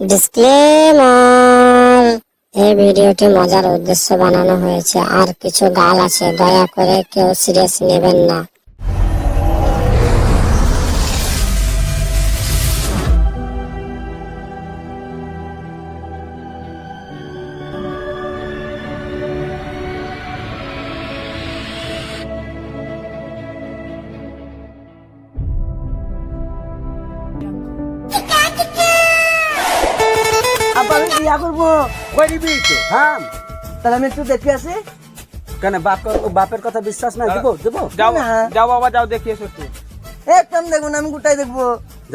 Disclaimer এই ভিডিওটি মজার উদ্দেশ্য বানানো হয়েছে। আর কিছু গাল আছে, দয়া করে কেউ সিরিয়াস নেবেন না। বিয়া করব। করিবি তো হ্যাঁ তাহলে আমি একটু দেখে আসি। কেন বাপ বাপের কথা বিশ্বাস নাই? দেবো দেবো। যাও না। যাও বাবা যাও দেখিয়ে এসো একটু। একদম দেখুন আমি গোটাই দেখব।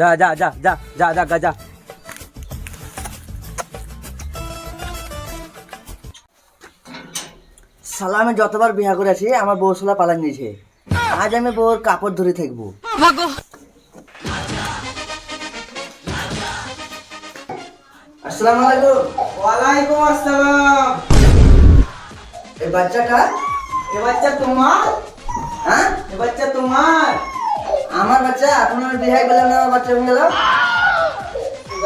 যা যা যা যা যা যা গা, যা। শালা আমি যতবার বিয়া করে আছি আমার বউ শালা পালান নিয়েছে। আজ আমি বউর কাপড় ধরে থাকব। আসসালামু আলাইকুম। ওয়ালাইকুম আসসালাম। এই বাচ্চাটা? এ বাচ্চা তোমার? হ্যাঁ? এ বাচ্চা তোমার? আমার বাচ্চা? আমি বিয়ে গেলাম না আমার বাচ্চা হয়ে গেল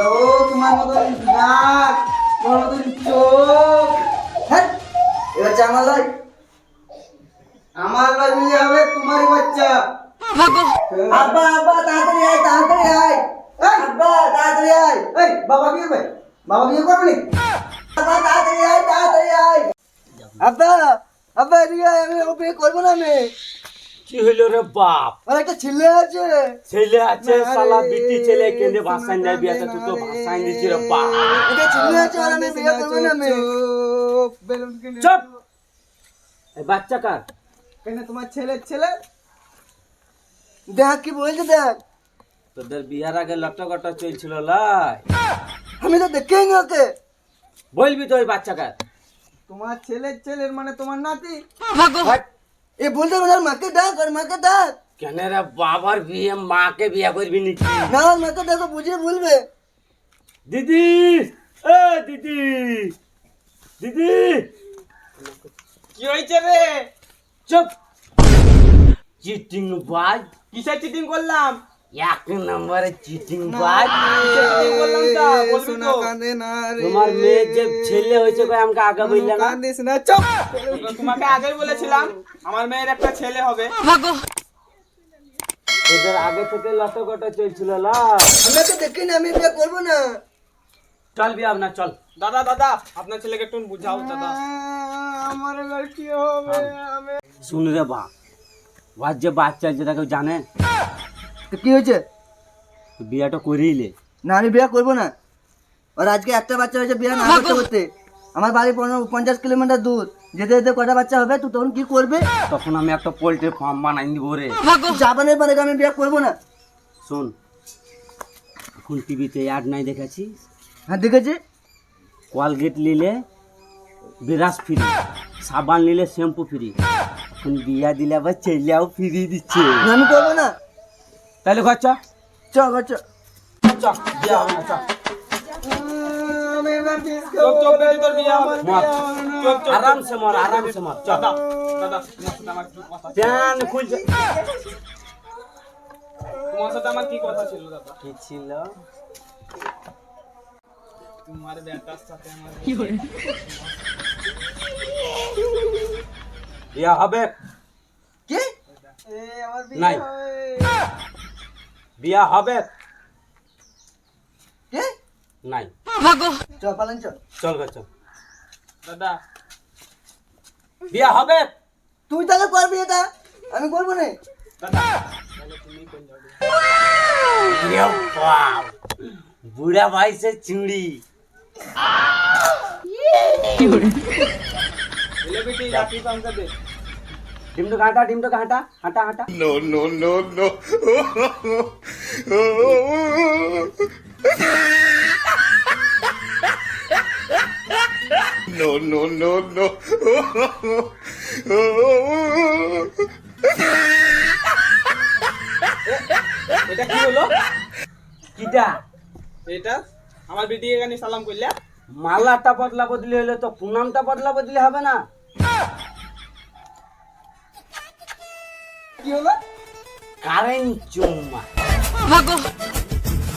ও তোমার মতন নাক তোমার মতন চোখ। হ্যাঁ? এই বাচ্চা আমার লয় আমার লাগলে হবে তোমারই বাচ্চা। আব্বা আব্বা তাড়াতাড়ি আয় তাড়াতাড়ি আয়। আব্বা তাড়াতাড়ি আয়। এই বাবা বিয়ে হবে? বাবা বিয়ে করবে নাকি? তাড়াতাড়ি আয় তাড়াতাড়ি আয়। আব্বা আব্বা এদিকে আয় আমি ওকে বিয়ে করব না আমি। কি হইল রে বাপ? আমার একটা ছেলে আছে। ছেলে আছে শালা বিটি ছেলে কেঁদে ভাষায় নেই বিয়াতে তুই তো ভাষায় দিচ্ছি রে বাপ। একটা ছেলে আছে আর আমি বিয়ে করব না আমি। বেলুন কিনে চুপ! এই বাচ্চা কার? কেন তোমার ছেলের ছেলে? দেখ কি বলছে দেখ। তোদের বিয়ার আগে লটকটা চলছিল লাই। আমি তো দেখেই নি ওকে। বলবি তো ওই বাচ্চা কার তোমার ছেলের ছেলের মানে তোমার নাতি। হাট। এ বলতে হবে মাকে ডাক আর মাকে ডাক। কেন রে বাবার বিয়ে মাকে বিয়ে করবি নাকি? না আর মাকে ডাকো বুঝিয়ে বলবে। দিদি এ দিদি দিদি। কি হয়েছে রে? চুপ। চিটিং বাজ কিসের চিটিং করলাম? এক নম্বরে চিটিং বাজ। তোমার মেয়ে যে ছেলে হয়েছে কই আমাকে আগে বললে না? তোমাকে আগেই বলেছিলাম আমার মেয়ের একটা ছেলে হবে। তোদের আগে থেকে লটকটা চলছিল লা। আমি তো দেখি না আমি বিয়ে করব না। চল বিয়া না চল। দাদা দাদা আপনার ছেলেকে একটু বুঝাও দাদা। আমার কি হবে আমি শুন রে বাপ ওর যে বাচ্চা যেটা কেউ জানে? তো কি হয়েছে? তো বিয়াটা করিলে। না আমি বিয়ে করব না। আর আজকে একটা বাচ্চা হয়েছে বিয়ে না করতে করতে। আমার বাড়ি পনেরো পঞ্চাশ কিলোমিটার দূর। যেতে যেতে কটা বাচ্চা হবে তুই তখন কি করবে? তখন আমি একটা পোল্ট্রি ফার্ম বানাই দিব রে। জাপানের পরে আমি বিয়ে করব না। শোন এখন টিভিতে অ্যাড নাই দেখেছি হ্যাঁ দেখেছি। কোয়ালগেট নিলে বিরাস ফ্রি সাবান নিলে শ্যাম্পু ফ্রি এখন বিয়া দিলে আবার চেলিয়াও ফ্রি দিচ্ছে। আমি করব না। তাহলে ঘর চ। চ ঘর চ। চ বিয়া হবে না চ। আরামসে মর আরামসে মর। চ। কি খুলছে। তোমার সাথে আমার কি কথা ছিল দাদা? কি ছিল? তোমার বেটার সাথে আমার বিয়া হবে। কি? এ আমার নাই। বিয়া হবে? কি? নাই। চ পালান চ চল ঘর চল। দাদা। বিয়া হবে? তুই তাহলে করবি এটা? আমি করব না। দাদা। ইয়ে বুড়া ভাই সে চুড়ি। এলে বেটি লাঠি পাঙ্কা দে ডিমটো ঘাটা ডিমটো ঘাটা হাঁটা হাঁটা। এটা কি হলো? কিটা? এটা আমার বেটি এখানে সালাম করলা মালাটা বদলা বদলি হলে তো পুনামটা বদলা বদলি হবে না। কি হলো কারেন্ট চুম্মা